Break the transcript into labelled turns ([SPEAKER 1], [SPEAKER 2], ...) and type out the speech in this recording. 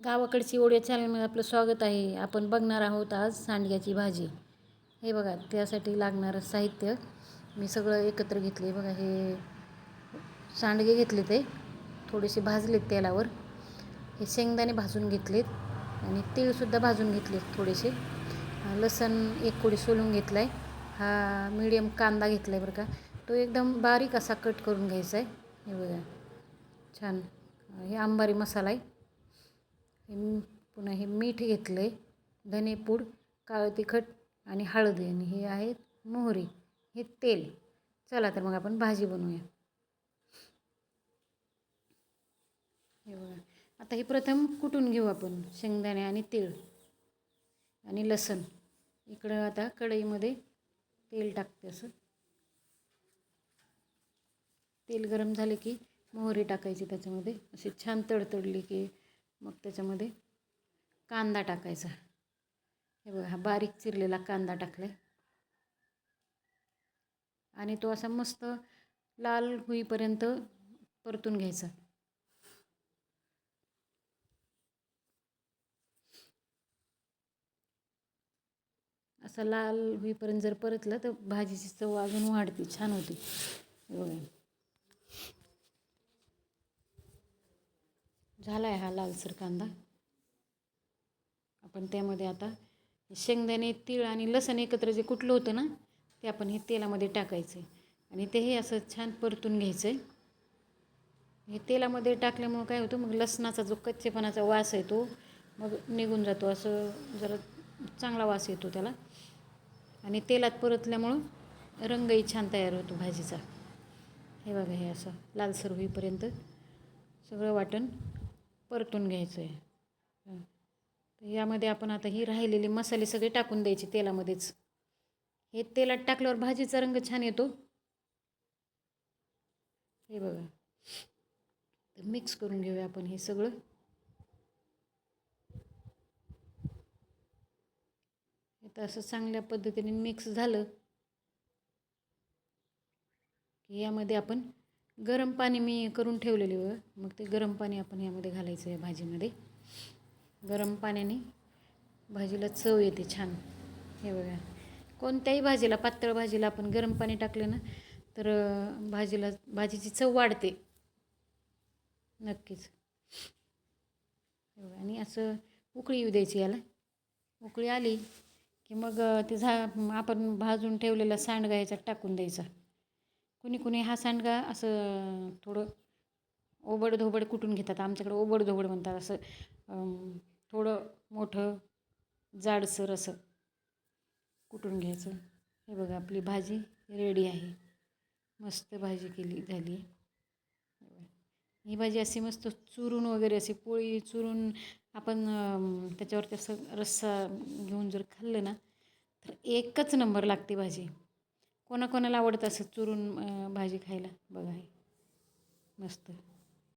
[SPEAKER 1] गावाकडची ओढ्या चॅनलमध्ये आपलं स्वागत आहे. आपण बघणार आहोत आज सांडग्याची भाजी. हे बघा त्यासाठी लागणारं साहित्य. मी सगळं एकत्र घेतले बघा हे सांडगे घेतले ते. थोडेसे भाजलेत तेलावर. हे शेंगदाणे भाजून घेतलेत. आणि तीळसुद्धा भाजून घेतलेत थोडेसे. लसण एक कोडी सोलून घेतला आहे हा मीडियम कांदा घेतला आहे बरं का. तो एकदम बारीक असा कट करून घ्यायचा आहे हे बघा. छान. हे आंबारी मसाला आहे हे पुन्हा हे मीठ घेतलं आहे धनेपूड काळं तिखट आणि हळदी आणि हे आहे मोहरी हे तेल. चला तर मग आपण भाजी बनवूया. हे बघा. आता हे प्रथम कुटून घेऊ आपण शेंगदाणे आणि तीळ आणि लसण. इकडं आता कढईमध्ये तेल टाकते असं. तेल गरम झाले की मोहरी टाकायची त्याच्यामध्ये. अशी छान तडतडली की मग त्याच्यामध्ये कांदा टाकायचा. हे बघा हा बारीक चिरलेला कांदा टाकला आणि तो असा मस्त लाल होईपर्यंत परतून घ्यायचा. असा लाल होईपर्यंत जर परतलं तर भाजीची चव अजून वाढते छान होती. बघा. झाला आहे हा लालसर कांदा. आपण त्यामध्ये आता शेंगदाणे तीळ आणि लसण एकत्र जे कुठलं होतं ना ते आपण हे तेलामध्ये टाकायचं आणि तेही असं छान परतून घ्यायचं आहे हे तेलामध्ये टाकल्यामुळं काय होतं मग लसणाचा जो कच्चेपणाचा वास आहे तो मग निघून जातो. असं जरा चांगला वास येतो त्याला. आणि तेलात परतल्यामुळं रंगही छान तयार होतो भाजीचा. हे बघा हे असं लालसर होईपर्यंत सगळं वाटण परतून घ्यायचं आहे तर यामध्ये आपण आता ही राहिलेले मसाले सगळे टाकून द्यायचे तेलामध्येच. हे तेलात टाकल्यावर भाजीचा रंग छान येतो. हे बघा. तर मिक्स करून घेऊया आपण हे सगळं. तर असं चांगल्या पद्धतीने मिक्स झालं. की यामध्ये आपण गरम पाणी मी करून ठेवलेले व मग ते गरम पाणी आपण यामध्ये घालायचं आहे भाजीमध्ये. गरम पाण्याने भाजीला चव येते छान. हे बघा. कोणत्याही भाजीला पातळ भाजीला आपण गरम पाणी टाकलं ना तर भाजीला भाजीची चव वाढते. नक्कीच. आणि असं उकळी येऊ द्यायची याला. उकळी आली की मग ते झा आपण भाजून ठेवलेला सांडगा याच्यात टाकून द्यायचा. कुणी कुणी हा सांडगा असं थोडं ओबड धोबड कुटून घेतात. आमच्याकडे ओबड धोबड म्हणतात असं थोडं मोठं जाडसर असं कुटून घ्यायचं? हे बघा आपली भाजी रेडी आहे. मस्त भाजी केली झाली. ही भाजी अशी मस्त चुरून वगैरे अशी पोळी चुरून आपण त्याच्यावरती असं रस्सा घेऊन जर खाल्लं ना तर एकच नंबर लागते भाजी. कोणाकोणाला आवडतं असं चुरून भाजी खायला? बघा मस्त.